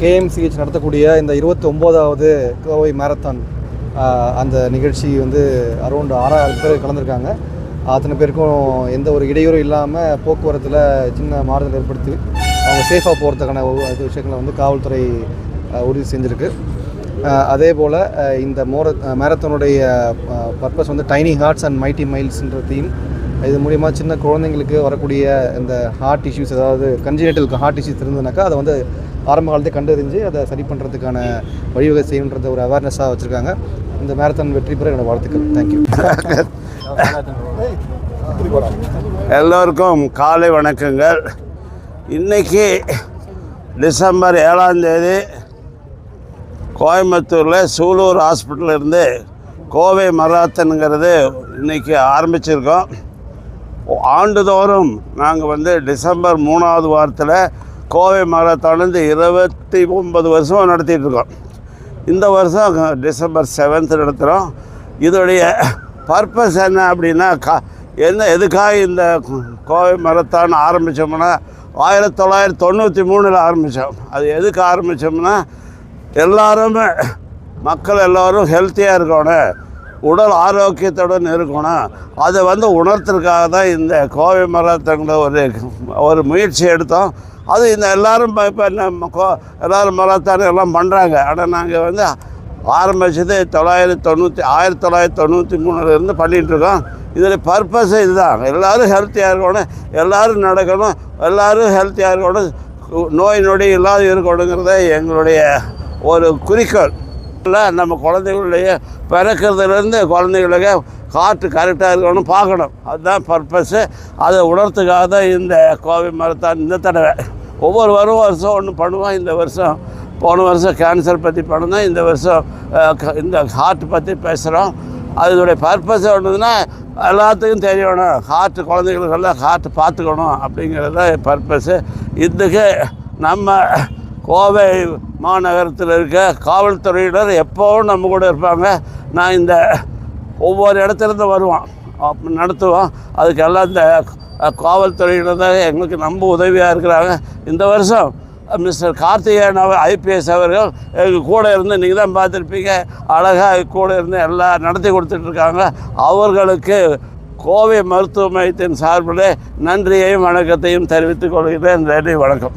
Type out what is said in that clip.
KMCH நடத்தக்கூடிய இந்த இருபத்தி ஒம்போதாவது கோவை மேரத்தான் அந்த நிகழ்ச்சி வந்து அரௌண்ட் ஆறாயிரம் பேர் கலந்துருக்காங்க. அத்தனை பேருக்கும் எந்த ஒரு இடையூறும் இல்லாமல் போக்குவரத்தில் சின்ன மாறுதல் ஏற்படுத்தி அவங்க சேஃபாக போகிறதுக்கான இது விஷயங்களை வந்து காவல்துறை உறுதி செஞ்சுருக்கு. அதே போல் இந்த மோர மேரத்தானுடைய பர்பஸ் வந்து டைனி ஹார்ட்ஸ் அண்ட் மைட்டி மைல்ஸ்ன்ற தீம் இது மூலிமா சின்ன குழந்தைங்களுக்கு வரக்கூடிய இந்த ஹார்ட் இஷ்யூஸ் அதாவது கன்ஜினேட்டலுக்கு ஹார்ட் இஷ்யூஸ் இருந்ததுனாக்கா அதை வந்து ஆரம்ப காலத்தை கண்டறிஞ்சு அதை சரி பண்ணுறதுக்கான வழிவகை செய்யணுன்றத ஒரு அவேர்னஸாக வச்சுருக்காங்க. இந்த மேரத்தான் வெற்றி பெற என்னோட வாழ்த்துக்கள். தேங்க்யூ எல்லோருக்கும் காலை வணக்கங்கள். இன்றைக்கி டிசம்பர் ஏழாந்தேதி கோயம்புத்தூரில் சூலூர் ஹாஸ்பிட்டலிருந்து கோவை மராத்தனுங்கிறது இன்றைக்கி ஆரம்பிச்சிருக்கோம். ஆண்டுதோறும் நாங்கள் வந்து டிசம்பர் மூணாவது வாரத்தில் கோவை மராத்தான் இருபத்தி ஒன்பது வருஷம் நடத்திட்டுருக்கோம் இந்த வருஷம் டிசம்பர் செவன்த் நடத்துகிறோம் இதோடைய பர்பஸ் என்ன அப்படின்னா கா என்ன எதுக்காக இந்த கோவை மரத்தான் ஆரம்பித்தோம்னா ஆயிரத்தி தொள்ளாயிரத்தி தொண்ணூற்றி மூணில் ஆரம்பித்தோம் அது எதுக்கு ஆரம்பித்தோம்னா எல்லாருமே மக்கள் எல்லோரும் ஹெல்த்தியாக இருக்கணும். உடல் ஆரோக்கியத்துடன் இருக்கணும் அதை வந்து உணர்த்துறதுக்காக தான் இந்த கோவை மரத்தங்கள ஒரு ஒரு முயற்சி எடுத்தோம். அது இந்த எல்லோரும் இப்போ என்ன கோ எல்லோரும் மரத்தான எல்லாம் பண்ணுறாங்க ஆனால் நாங்கள் வந்து ஆரம்பிச்சது தொள்ளாயிரத்தி தொண்ணூற்றி ஆயிரத்தி தொள்ளாயிரத்தி தொண்ணூற்றி மூணுலேருந்து பண்ணிகிட்ருக்கோம் இதில் பர்பஸ் இதுதான். எல்லோரும் ஹெல்த்தியாக இருக்கணும். எல்லோரும் நடக்கணும். எல்லோரும் ஹெல்த்தியாக இருக்கணும். நோய் நொடி இல்லாத இருக்கணுங்கிறத எங்களுடைய ஒரு குறிக்கோள். நம்ம குழந்தைகளுடைய பிறக்கிறதுலேருந்து குழந்தைகளுக்கு காற்று கரெக்டாக இருக்கணும் பார்க்கணும். அதுதான் பர்பஸ்ஸு அதை உணர்த்துக்காக தான் இந்த கோவை மரத்தான் இந்த தடவை. ஒவ்வொரு வரும் வருஷம் ஒன்று பண்ணுவோம். இந்த வருஷம் போன வருஷம் கேன்சர் பற்றி பண்ணோம் இந்த வருஷம் க- இந்த ஹார்ட் பற்றி பேசுகிறோம் அதனுடைய பர்பஸ் ஒன்றுதுன்னா எல்லாத்துக்கும் தெரியணும். ஹார்ட் குழந்தைகளுக்கெல்லாம் ஹார்ட் பார்த்துக்கணும் அப்படிங்கிறது தான் பர்பஸ்ஸு இதுக்கு நம்ம கோவை மாநகரத்தில் இருக்க காவல்துறையினர் எப்போவும் நம்ம கூட இருப்பாங்க. நான் இந்த ஒவ்வொரு இடத்துலேருந்து வருவோம் நடத்துவோம் அதுக்கெல்லாம் இந்த காவல்துறையினர் தான் எங்களுக்கு ரொம்ப உதவியாக இருக்கிறாங்க. இந்த வருஷம் மிஸ்டர் கார்த்திகேயன் அவர் ஐபிஎஸ் அவர்கள் எங்கள் கூட இருந்து நீங்கள் தான் பார்த்துருப்பீங்க. அழகாக கூட இருந்து எல்லாம் நடத்தி கொடுத்துட்ருக்காங்க அவர்களுக்கு கோவை மருத்துவ மையத்தின் சார்பில் நன்றியையும் வணக்கத்தையும் தெரிவித்துக் கொள்கிறேன். நன்றி வணக்கம்.